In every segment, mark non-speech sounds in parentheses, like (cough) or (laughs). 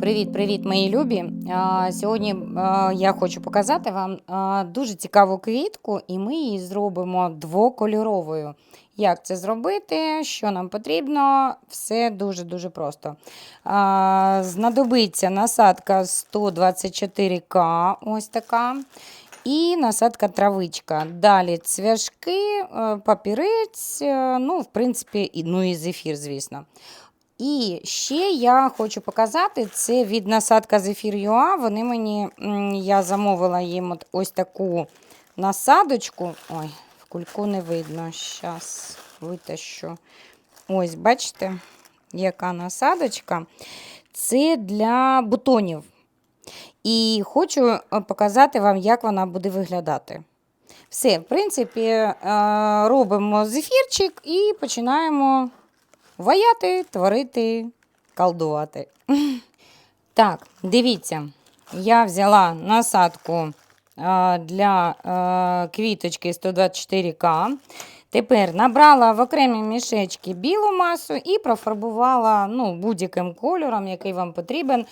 Привіт-привіт, мої любі! Сьогодні я хочу показати вам дуже цікаву квітку, і ми її зробимо двокольоровою. Як це зробити? Що нам потрібно? Все дуже-дуже просто. Знадобиться насадка 124К, ось така. І насадка травичка. Далі цвяшки, е, папірець, е, ну, в принципі, ну і зефір, звісно. І ще я хочу показати це від насадка Зефір Юа. Вони мені, я замовила їм от ось таку насадочку. Ой, в кульку не видно. Зараз витащу. Ось, бачите, яка насадочка. Це для бутонів. І хочу е, показати вам, як вона буде виглядати. Все, в принципі, е, робимо зефірчик і починаємо ваяти, творити, колдувати. (laughs) Так, дивіться, я взяла насадку для квіточки 124К. Тепер набрала в окремі мішечки білу масу і профарбувала ну, будь-яким кольором, який вам потрібен.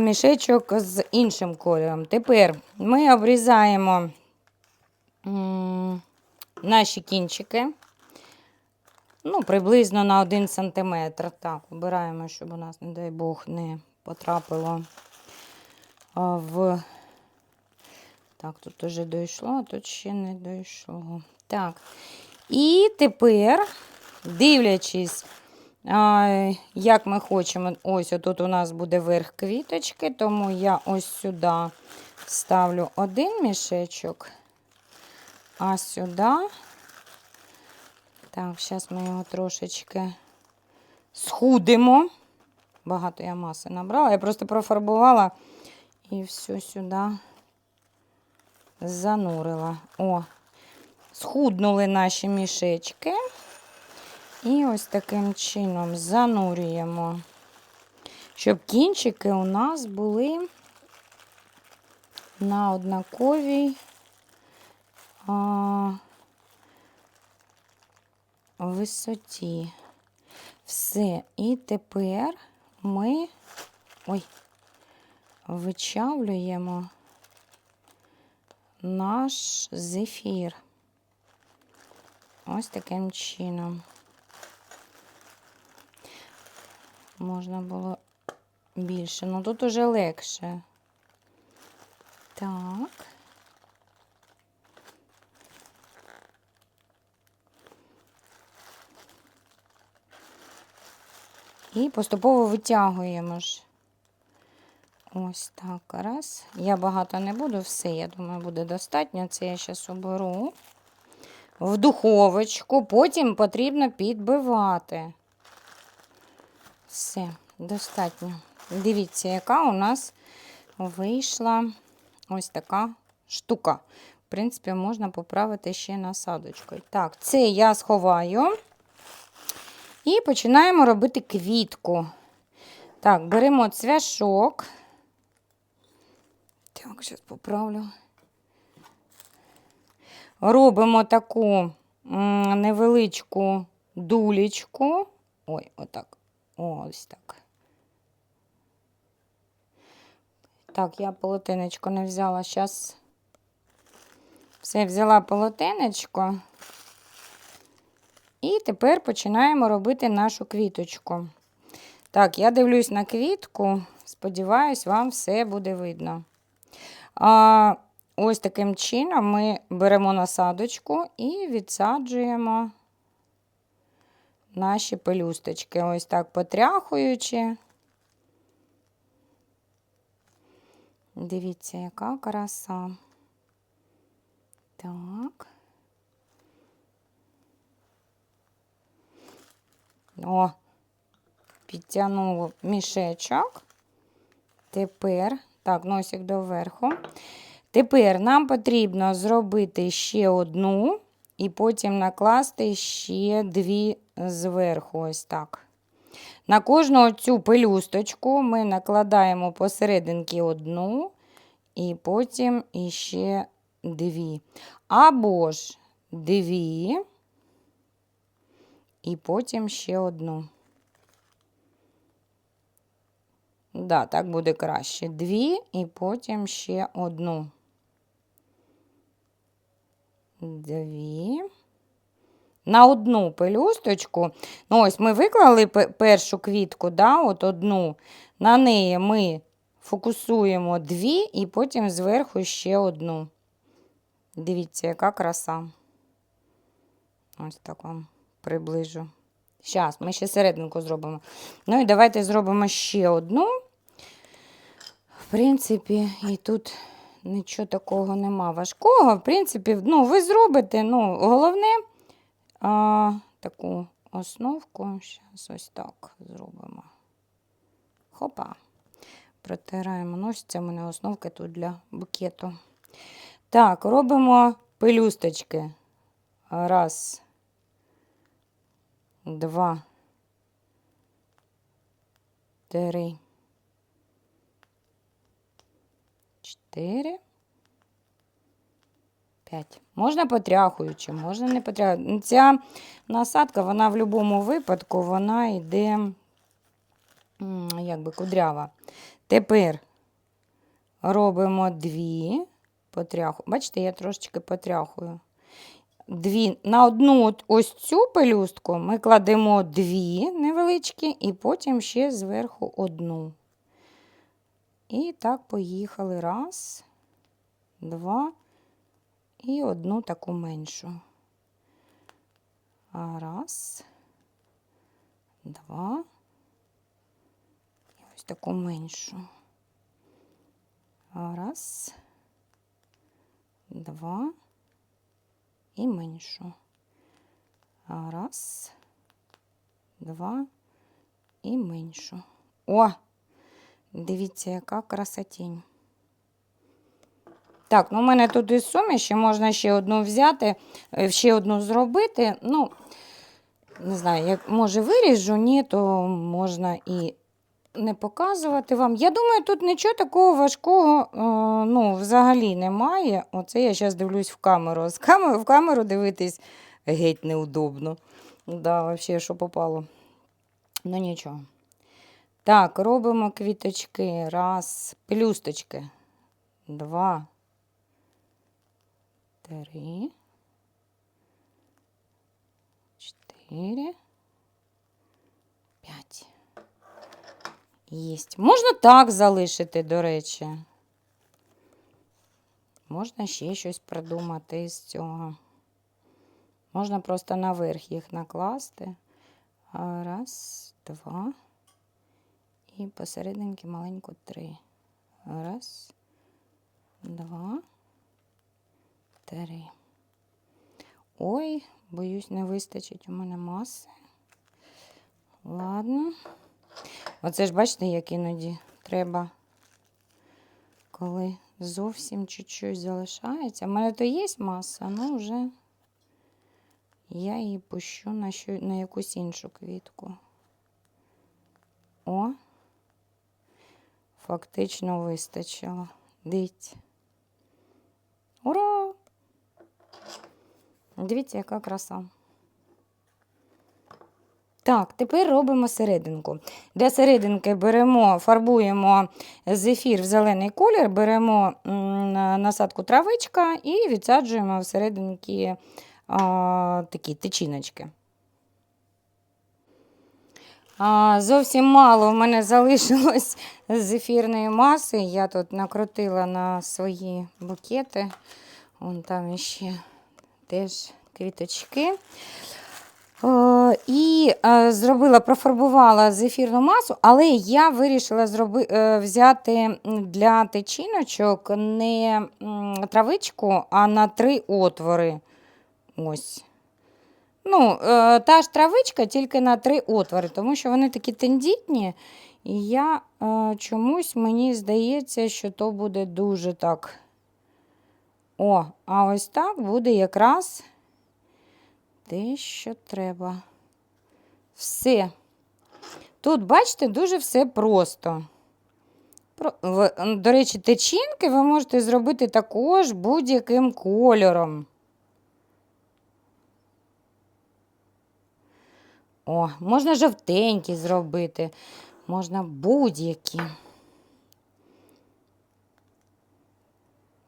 Мішечок з іншим кольором. Тепер ми обрізаємо наші кінчики. Ну, приблизно на 1 см. Так, обираємо, щоб у нас, не дай Бог, не потрапило в. Так, тут уже дійшло, а тут ще не дійшло. Так. І тепер, дивлячись, як ми хочемо, ось тут у нас буде верх квіточки, тому я ось сюди ставлю один мішечок, а сюди. Так, зараз ми його трошечки схудимо. Багато я маси набрала. Я просто профарбувала і все сюди занурила. О, схуднули наші мішечки. І ось таким чином занурюємо, щоб кінчики у нас були на однаковій. Висоті. Все. І тепер ми ой, вичавлюємо наш зефір. Ось таким чином. Можна було більше, ну тут уже легше. Так. І поступово витягуємо ж. Ось так. Раз. Я багато не буду, все, я думаю, буде достатньо. Це я зараз оберу в духовочку, потім потрібно підбивати. Все, достатньо. Дивіться, яка у нас вийшла ось така штука. В принципі, можна поправити ще насадочкою. Так, це я сховаю. І починаємо робити квітку. Так, беремо цвяшок. Так, зараз поправлю. Робимо таку невеличку дулечку. Ой, отак. Ось так. Так, я полотенечко не взяла. Зараз все взяла полотенечко. І тепер починаємо робити нашу квіточку. Так, я дивлюсь на квітку, сподіваюсь, вам все буде видно. А, Ось таким чином ми беремо насадочку і відсаджуємо наші пелюсточки. Ось так потряхуючи. Дивіться, яка краса. Так. О, підтягнуло мішечок. Тепер, так, носик доверху. Тепер нам потрібно зробити ще одну, і потім накласти ще дві зверху. Ось так. На кожну цю пелюсточку ми накладаємо посерединки одну, і потім іще дві. Або ж дві і потім ще одну. да, так буде краще. Дві і потім ще одну. Дві. На одну пелюсточку. Ну, ось ми виклали першу квітку, да, от одну. На неї ми фокусуємо дві і потім зверху ще одну. Дивіться, яка краса. Ось так вам приближу. Зараз, ми ще серединку зробимо. Ну і давайте зробимо ще одну. В принципі, і тут нічого такого нема важкого. В принципі, ну, ви зробите, ну, головне а, таку основку. Зараз ось так зробимо. Хопа. Протираємо. В мене основка тут для букету. Так, робимо пелюсточки. Раз. Два. Три. Чотири. П'ять. Можна потряхуючи, можна не потряхуючи. Ця насадка, вона в будь-якому випадку, вона йде м, якби кудрява. Тепер робимо дві. Потряху. Бачите, я трошечки потряхую. Дві. На одну ось цю пелюстку ми кладемо дві невеличкі, і потім ще зверху одну. І так поїхали. Раз, два і одну таку меншу. Раз, два. І ось таку меншу. Раз, два і меншу. Раз, два і меншу. О! Дивіться, яка красотінь. Так, ну у мене тут із суміші, можна ще одну взяти, е, ще одну зробити. Ну, не знаю, як може виріжу, ні, то можна і не показувати вам. Я думаю, тут нічого такого важкого е, ну, взагалі немає. Оце я зараз дивлюсь в камеру. З камеру в камеру дивитись геть неудобно. Да, взагалі, що попало. Ну нічого. Так, робимо квіточки. Раз, пелюсточки. Два. Три. Чотири. П'ять. Єсть. Можна так залишити, до речі. Можна ще щось придумати з цього. Можна просто наверх їх накласти. Раз, два. І посерединки маленьку три. Раз, два, три. Ой, боюсь, не вистачить у мене маси. Ладно. Оце ж бачите, як іноді треба, коли зовсім чуть-чуть залишається. У мене то є маса, але вже я її пущу на, що, на якусь іншу квітку. О, фактично вистачило. Дивіться. Ура! Дивіться, яка краса. Так, тепер робимо серединку. Для серединки беремо, фарбуємо зефір в зелений колір, беремо насадку травичка і відсаджуємо всерединки а, такі тичиночки. А, зовсім мало в мене залишилось зефірної маси. Я тут накрутила на свої букети. Вон там ще теж квіточки. Е, І е, зробила, профарбувала зефірну масу, але я вирішила зроби, е, взяти для течіночок не травичку, а на три отвори. Ось. Ну, та ж травичка, тільки на три отвори, тому що вони такі тендітні. І я чомусь мені здається, що то буде дуже так. О, а ось так буде якраз те, що треба. Все. Тут, бачите, дуже все просто. До речі, течінки ви можете зробити також будь-яким кольором. О, можна жовтенькі зробити, можна будь-які.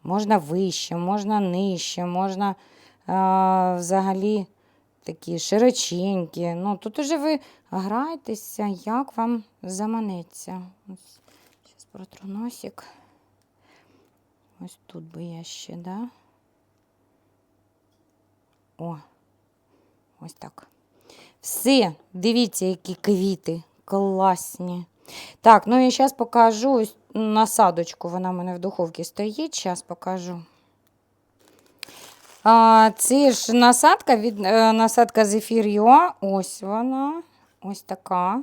Можна вище, можна нижче, можна а, взагалі такі широченькі. Ну, тут уже ви грайтеся, як вам заманеться. Зараз протру носик. Ось тут би я ще, да? О, ось так. Все, дивіться, які квіти класні. Так, ну і зараз покажу ось насадочку. Вона в мене в духовці стоїть. Зараз покажу. Це ж насадка від е, насадка Zephyr UA. Ось вона. Ось така.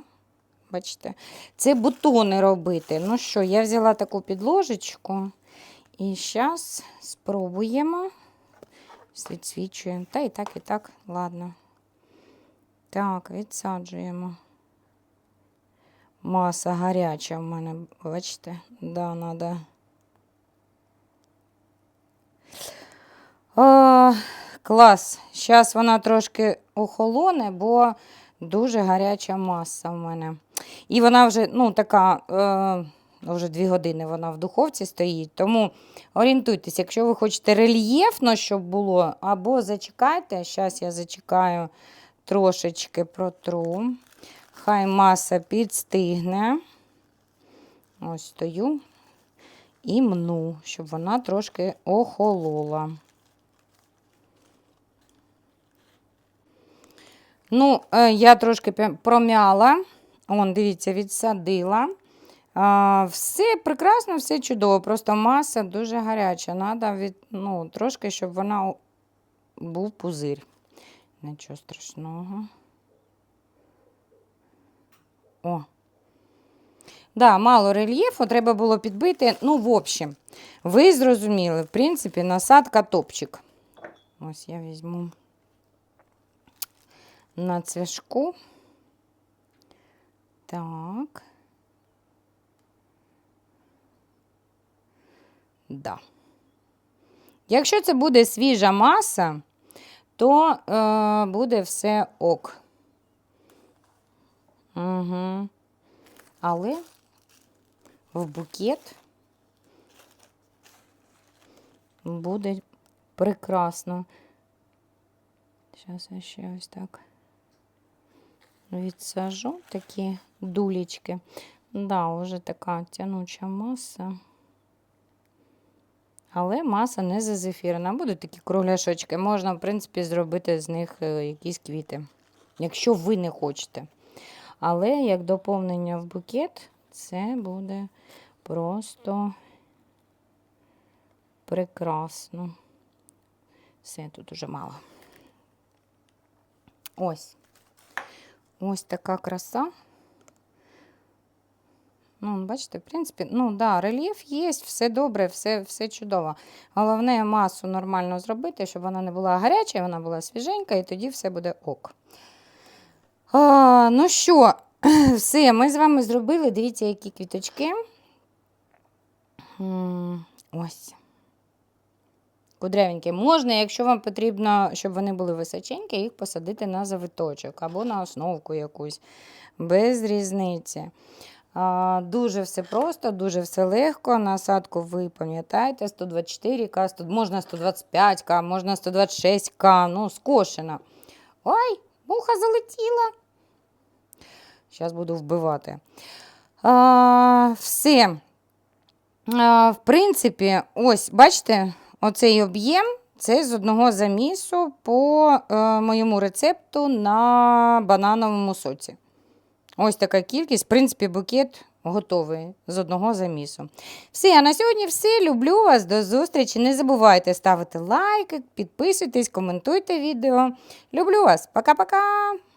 Бачите, це бутони робити. Ну що, я взяла таку підложечку. І зараз спробуємо. Відсвічуємо. Та і так, і так, ладно. Так, відсаджуємо. Маса гаряча в мене, бачите? Да, надо. О, клас. Зараз вона трошки охолоне, бо дуже гаряча маса в мене. І вона вже, ну, така, е, вже дві години вона в духовці стоїть. Тому орієнтуйтесь, якщо ви хочете рельєфно, щоб було, або зачекайте. Зараз я зачекаю трошечки протру. Хай маса підстигне. Ось стою і мну, щоб вона трошки охолола. Ну, е, я трошки пром'яла. Он, дивіться, відсадила. Все прекрасно, все чудово. Просто маса дуже гаряча. Надо від, ну, трошки, щоб вона був пузир. Нічого страшного. О. Да, мало рельєфу, треба було підбити. Ну, в общем, ви зрозуміли, в принципі, насадка топчик. Ось я візьму на цвяшку. Так. Да. Якщо це буде свіжа маса, то е, буде все ок. Угу. Але в букет буде прекрасно. Зараз я ще ось так відсажу такі дулечки. Да, вже така тянуча маса. Але маса не зазефірена. Будуть такі кругляшочки. Можна, в принципі, зробити з них е, якісь квіти, якщо ви не хочете. Але як доповнення в букет, це буде просто прекрасно. Все, тут уже мало. Ось. Ось така краса. Ну, бачите, в принципі, ну да, рельєф є, все добре, все, все чудово. Головне масу нормально зробити, щоб вона не була гаряча, вона була свіженька, і тоді все буде ок. А, ну що, (clears throat) все, ми з вами зробили. Дивіться, які квіточки. Ось. Кудрявенькі. Можна, якщо вам потрібно, щоб вони були височенькі, їх посадити на завиточок або на основку якусь. Без різниці. Дуже все просто, дуже все легко. Насадку ви пам'ятаєте, 124К, 100, можна 125К, можна 126К, ну, скошена. Ой, муха залетіла. Зараз буду вбивати. А, все. А, в принципі, ось, бачите, оцей об'єм це з одного замісу по е, моєму рецепту на банановому соці. Ось така кількість. В принципі, букет готовий з одного замісу. Все, а на сьогодні все. Люблю вас. До зустрічі. Не забувайте ставити лайки, підписуйтесь, коментуйте відео. Люблю вас. Пока-пока!